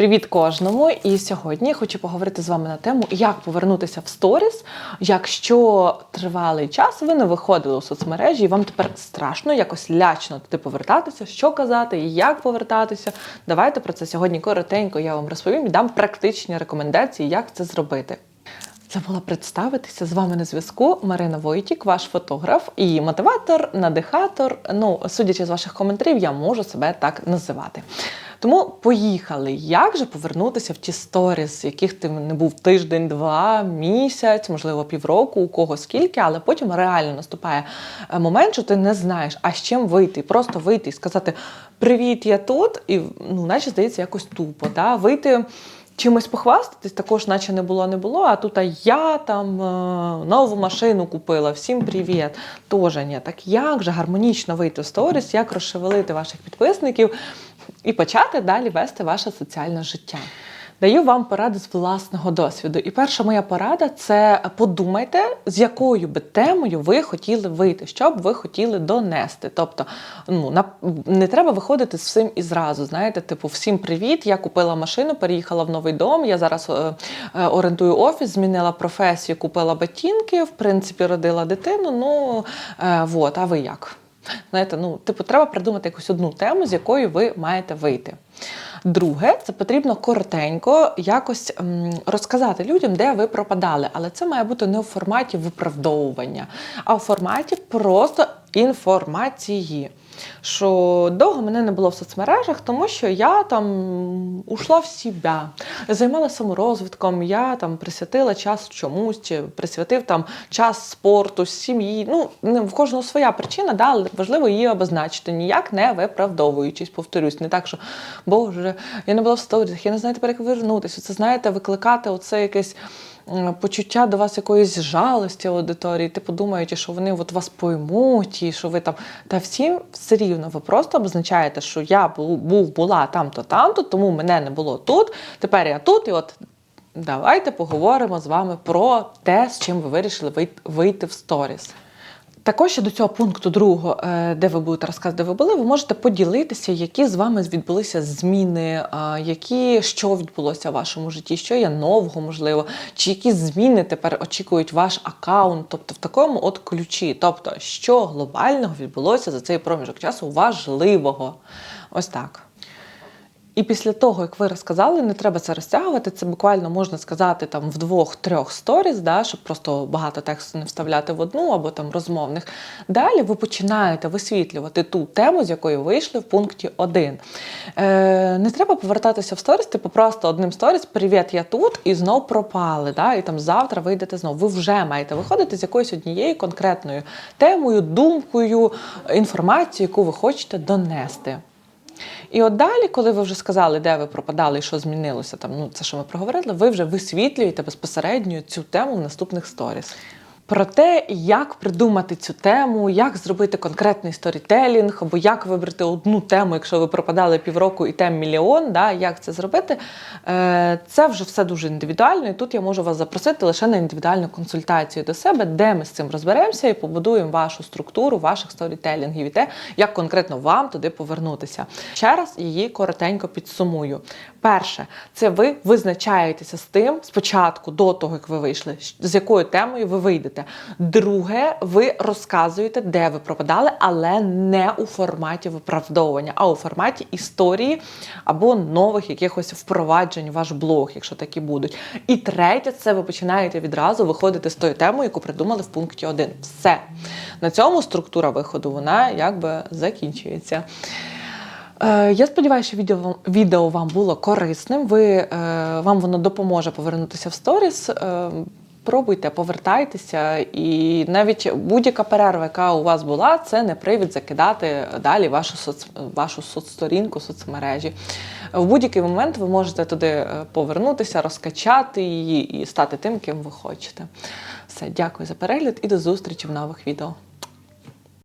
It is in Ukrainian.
Привіт кожному! І сьогодні хочу поговорити з вами на тему, як повернутися в сторіс, якщо тривалий час ви не виходили у соцмережі, і вам тепер страшно, якось лячно туди повертатися, що казати, як повертатися. Давайте про це сьогодні коротенько я вам розповім і дам практичні рекомендації, як це зробити. Забула представитися з вами на зв'язку Марина Войтік, ваш фотограф і мотиватор, надихатор. Ну, судячи з ваших коментарів, я можу себе так називати. Тому поїхали. Як же повернутися в ті сторіс, яких ти не був тиждень, два, місяць, можливо, півроку, у кого скільки, але потім реально наступає е, момент, що ти не знаєш, а з чим вийти. Просто вийти і сказати Привіт, я тут, і ну, наче здається, якось тупо. Да? Вийти. Чимось похвастатись, також, наче не було, не було. А тут а я там е, нову машину купила, всім привіт. Тоже ні. Так як же гармонічно вийти в сторіс, як розшевелити ваших підписників і почати далі вести ваше соціальне життя. Даю вам поради з власного досвіду. І перша моя порада це подумайте, з якою би темою ви хотіли вийти, що б ви хотіли донести. Тобто, ну на не треба виходити з всім і зразу. Знаєте, типу, всім привіт! Я купила машину, переїхала в новий дом. Я зараз е, е, орендую офіс, змінила професію, купила ботинки, в принципі, родила дитину. Ну е, вот, а ви як? Знаєте, ну, типу, треба придумати якусь одну тему, з якої ви маєте вийти. Друге, це потрібно коротенько якось розказати людям, де ви пропадали. Але це має бути не у форматі виправдовування, а у форматі просто інформації. Що довго мене не було в соцмережах, тому що я там ушла в себе, займалася саморозвитком, я там присвятила час чомусь, чи присвятив там час спорту, сім'ї. Ну, в кожного своя причина, да, але важливо її обозначити, ніяк не виправдовуючись, повторюсь. Не так, що Боже, я не була в сторісах, я не знаю тепер, як вернутися. Це знаєте, викликати оце якесь почуття до вас якоїсь жалості аудиторії, типу думаєте, що вони от вас поймуть, і що ви там. Та всім все рівно. Ви просто обозначаєте, що я був, був була там-то, там-то, тому мене не було тут. Тепер я тут, і от давайте поговоримо з вами про те, з чим ви вирішили вийти- в сторіс. Також ще до цього пункту другого, е, де ви будете розказувати, де ви були, ви можете поділитися, які з вами відбулися зміни, які що відбулося в вашому житті, що є нового, можливо, чи які зміни тепер очікують ваш аккаунт, тобто в такому от ключі. Тобто, що глобального відбулося за цей проміжок часу важливого. Ось так. І після того, як ви розказали, не треба це розтягувати. Це буквально можна сказати там в двох-трьох сторіс, да, щоб просто багато тексту не вставляти в одну або там розмовних. Далі ви починаєте висвітлювати ту тему, з якої вийшли в пункті 1. Е, не треба повертатися в сторіс, типу просто одним сторіс Привіт, я тут і знов пропали. Да, і там завтра вийдете знов. Ви вже маєте виходити з якоюсь однією конкретною темою, думкою, інформацією, яку ви хочете донести. І от далі, коли ви вже сказали, де ви пропадали і що змінилося, там, ну це що ми проговорили, ви вже висвітлюєте безпосередньо цю тему в наступних сторіс. Про те, як придумати цю тему, як зробити конкретний сторітелінг, або як вибрати одну тему, якщо ви пропадали півроку і тем мільйон, да, як це зробити, е, це вже все дуже індивідуально. І тут я можу вас запросити лише на індивідуальну консультацію до себе, де ми з цим розберемося і побудуємо вашу структуру, ваших сторітелінгів і те, як конкретно вам туди повернутися. Ще раз її коротенько підсумую. Перше, це ви визначаєтеся з тим спочатку, до того як ви вийшли, з якою темою ви вийдете. Друге, ви розказуєте, де ви пропадали, але не у форматі виправдовування, а у форматі історії або нових якихось впроваджень ваш блог, якщо такі будуть. І третє, це ви починаєте відразу виходити з тою темою, яку придумали в пункті 1. Все. На цьому структура виходу вона якби закінчується. Е, Я сподіваюся, що відео, відео вам було корисним. Ви, е, вам воно допоможе повернутися в сторіс. Пробуйте, повертайтеся, і навіть будь-яка перерва, яка у вас була, це не привід закидати далі вашу соц, вашу соцсторінку, соцмережі. В будь-який момент ви можете туди е, повернутися, розкачати її і стати тим, ким ви хочете. Все, дякую за перегляд і до зустрічі в нових відео.